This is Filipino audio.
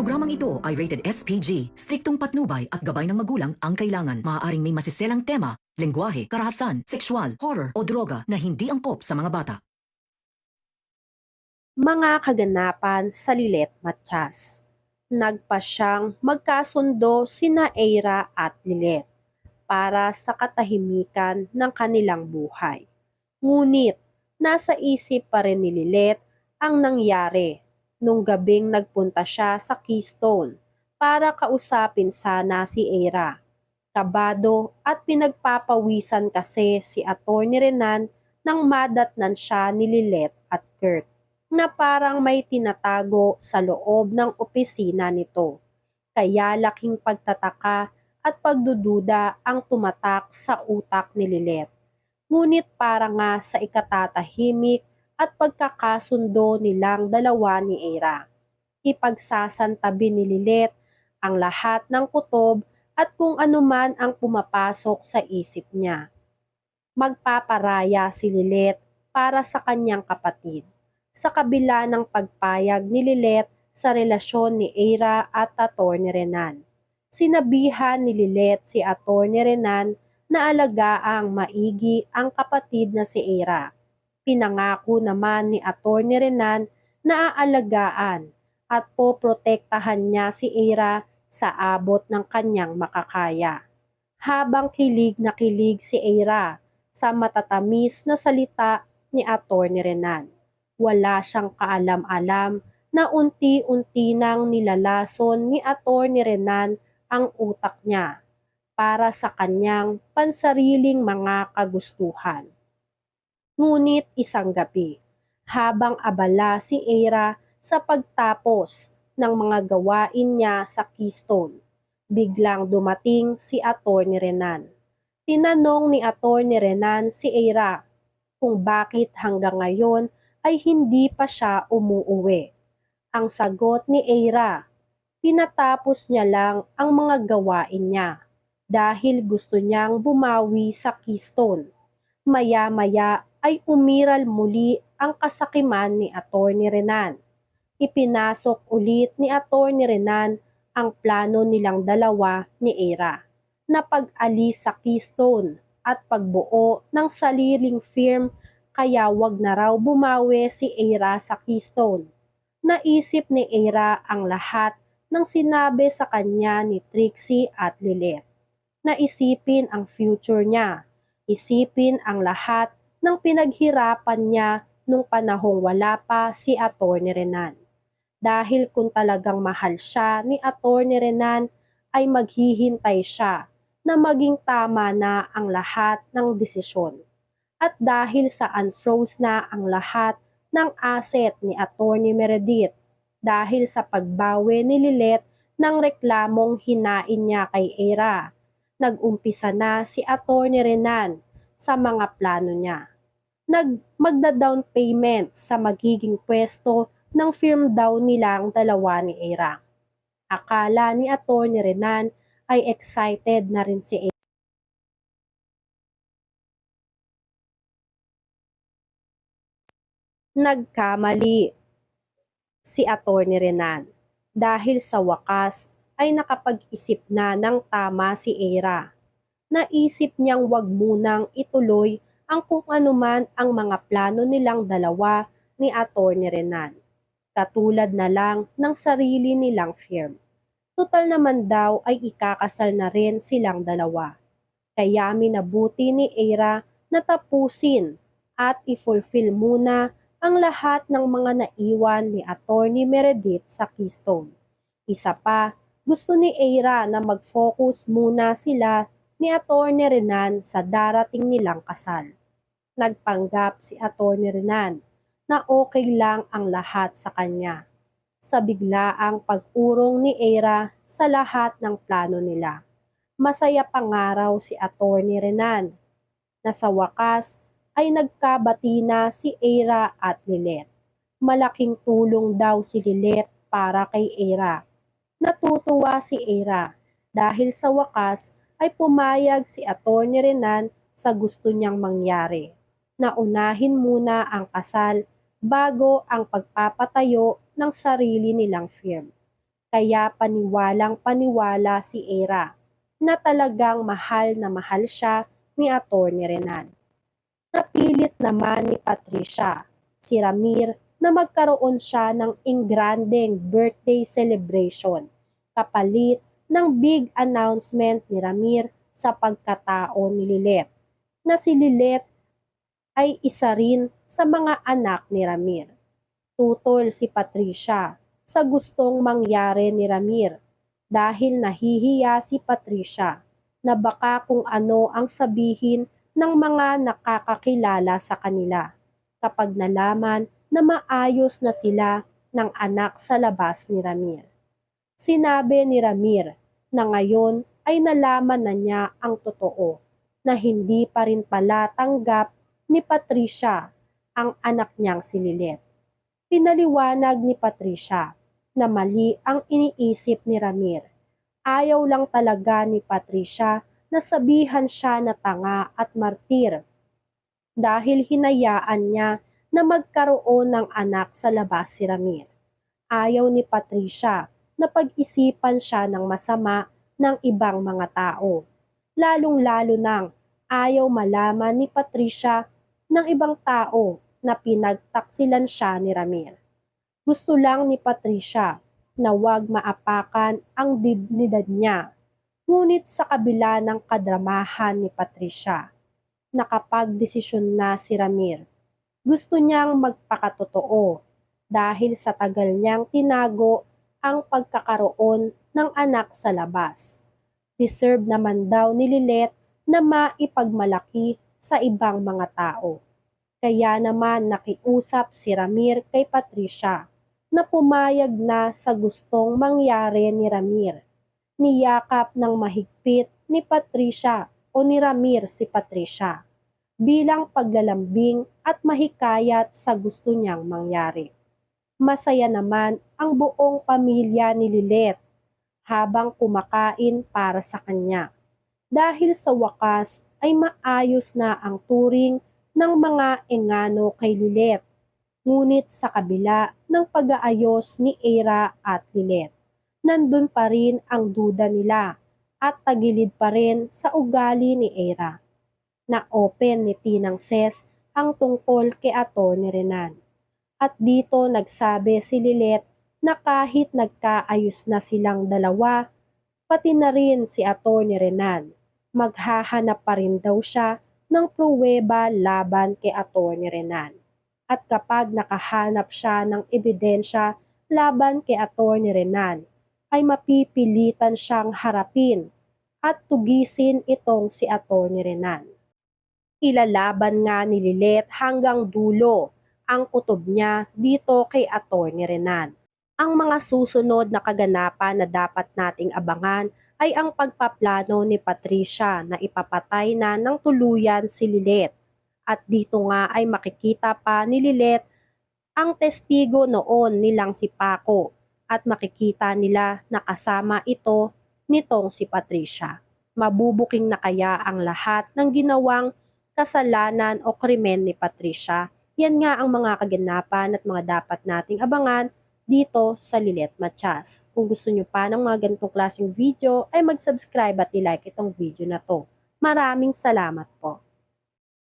programang ito ay rated SPG. Striktong patnubay at gabay ng magulang ang kailangan. Maaaring may masiselang tema, lengguwahe, karahasan, sexual, horror o droga na hindi angkop sa mga bata. Mga kaganapan sa Lilet Matias. Nagpa siyang magkasundo sina Eira at Lilet para sa katahimikan ng kanilang buhay. Ngunit nasa isip pa rin ni Lilet ang nangyari nung gabing nagpunta siya sa Keystone para kausapin sana si Eira. Kabado at pinagpapawisan kasi si Atty. Renan nang madatnan siya ni Lilet at Kurt na parang may tinatago sa loob ng opisina nito. Kaya laking pagtataka at pagdududa ang tumatak sa utak ni Lilet. Ngunit para nga sa ikatatahimik at pagkakasundo nilang dalawa ni Eira. Ipagsasantabi ni Lilet ang lahat ng kutob at kung anuman ang pumapasok sa isip niya. Magpaparaya si Lilet para sa kanyang kapatid sa kabila ng pagpayag ni Lilet sa relasyon ni Eira at Atty. Renan. Sinabihan ni Lilet si Atty. Renan na alagaang maigi ang kapatid na si Eira Pinangako naman ni Atty. Renan na aalagaan at poprotektahan niya si Eira sa abot ng kanyang makakaya. Habang kilig na kilig si Eira sa matatamis na salita ni Atty. Renan. Wala siyang kaalam-alam na unti-unti nang nilalason ni Atty. Renan ang utak niya para sa kanyang pansariling mga kagustuhan. Ngunit isang gabi, habang abala si Eira sa pagtapos ng mga gawain niya sa Keystone, biglang dumating si Atty. Renan. Tinanong ni Atty. Renan si Eira kung bakit hanggang ngayon ay hindi pa siya umuuwi. Ang sagot ni Eira, tinatapos niya lang ang mga gawain niya dahil gusto niyang bumawi sa Keystone. Maya-maya ay umiral muli ang kasakiman ni Atty. Renan. Ipinasok ulit ni Atty. Renan ang plano nilang dalawa ni Era na pag-alis sa Keystone at pagbuo ng sariling firm kaya wag na raw bumawi si Era sa Keystone. Naisip ni Era ang lahat ng sinabi sa kanya ni Trixie at Lilet. Naisipin ang future niya. Isipin ang lahat ng pinaghirapan niya nung panahong wala pa si Atty. Renan. Dahil kung talagang mahal siya ni Atty. Renan ay maghihintay siya na maging tama na ang lahat ng desisyon. At dahil sa unfroze na ang lahat ng asset ni Atty. Meredith dahil sa pagbawi ni Lilet ng reklamong hinain niya kay Era, nag-umpisa na si Atty. Renan sa mga plano niya. Nag magda-down payment sa magiging pwesto ng firm daw nilang dalawa ni Era. Akala ni Atty. Renan ay excited na rin si Era. Nagkamali si Atty. Renan dahil sa wakas ay nakapag-isip na ng tama si Era naisip niyang wag munang ituloy ang kung anuman ang mga plano nilang dalawa ni Atty. Renan. Katulad na lang ng sarili nilang firm. Total naman daw ay ikakasal na rin silang dalawa. Kaya minabuti ni Era na tapusin at i-fulfill muna ang lahat ng mga naiwan ni Attorney Meredith sa Keystone. Isa pa, gusto ni Era na mag-focus muna sila ni Atty. Renan sa darating nilang kasal. Nagpanggap si Atty. Renan na okay lang ang lahat sa kanya sa biglaang pag-urong ni Era sa lahat ng plano nila. Masaya pangaraw si Atty. Renan na sa wakas ay nagkabati na si Era at Lilet. Malaking tulong daw si Lilet para kay Era. Natutuwa si Era dahil sa wakas ay pumayag si Atty. Renan sa gusto niyang mangyari na unahin muna ang kasal bago ang pagpapatayo ng sarili nilang firm. Kaya paniwalang paniwala si Era na talagang mahal na mahal siya ni Atty. Renan. Napilit naman ni Patricia, si Ramir, na magkaroon siya ng ingranding birthday celebration kapalit ng big announcement ni Ramir sa pagkatao ni Lilet na si Lilet ay isa rin sa mga anak ni Ramir. Tutol si Patricia sa gustong mangyari ni Ramir dahil nahihiya si Patricia na baka kung ano ang sabihin ng mga nakakakilala sa kanila kapag nalaman na maayos na sila ng anak sa labas ni Ramir. Sinabi ni Ramir na ngayon ay nalaman na niya ang totoo na hindi pa rin pala tanggap ni Patricia ang anak niyang si Lilet. Pinaliwanag ni Patricia na mali ang iniisip ni Ramir. Ayaw lang talaga ni Patricia na sabihan siya na tanga at martir dahil hinayaan niya na magkaroon ng anak sa labas si Ramir. Ayaw ni Patricia na pag-isipan siya ng masama ng ibang mga tao. Lalong-lalo nang ayaw malaman ni Patricia ng ibang tao na pinagtaksilan siya ni Ramir. Gusto lang ni Patricia na wag maapakan ang dignidad niya. Ngunit sa kabila ng kadramahan ni Patricia, nakapagdesisyon na si Ramir. Gusto niyang magpakatotoo dahil sa tagal niyang tinago ang pagkakaroon ng anak sa labas. Deserve naman daw ni Lilet na maipagmalaki sa ibang mga tao. Kaya naman nakiusap si Ramir kay Patricia na pumayag na sa gustong mangyari ni Ramir. Niyakap ng mahigpit ni Patricia o ni Ramir si Patricia bilang paglalambing at mahikayat sa gusto niyang mangyari. Masaya naman ang buong pamilya ni Lilet habang kumakain para sa kanya. Dahil sa wakas ay maayos na ang turing ng mga engano kay Lilet. Ngunit sa kabila ng pag-aayos ni Era at Lilet, nandun pa rin ang duda nila at tagilid pa rin sa ugali ni Era na open ni Tinang Ses ang tungkol kay Atty. Renan. At dito nagsabi si Lilet na kahit nagkaayos na silang dalawa, pati na rin si Atty. Renan, maghahanap pa rin daw siya ng pruweba laban kay Atty. Renan. At kapag nakahanap siya ng ebidensya laban kay Atty. Renan, ay mapipilitan siyang harapin at tugisin itong si Atty. Renan. Ilalaban nga ni Lilet hanggang dulo ang kutob niya dito kay Atty. Renan. Ang mga susunod na kaganapan na dapat nating abangan ay ang pagpaplano ni Patricia na ipapatay na ng tuluyan si Lilet. At dito nga ay makikita pa ni Lilet ang testigo noon nilang si Paco at makikita nila na kasama ito nitong si Patricia. Mabubuking na kaya ang lahat ng ginawang kasalanan o krimen ni Patricia. Yan nga ang mga kaganapan at mga dapat nating abangan dito sa Lilet Machas. Kung gusto nyo pa ng mga ganitong klaseng video ay mag-subscribe at i-like itong video na to. Maraming salamat po.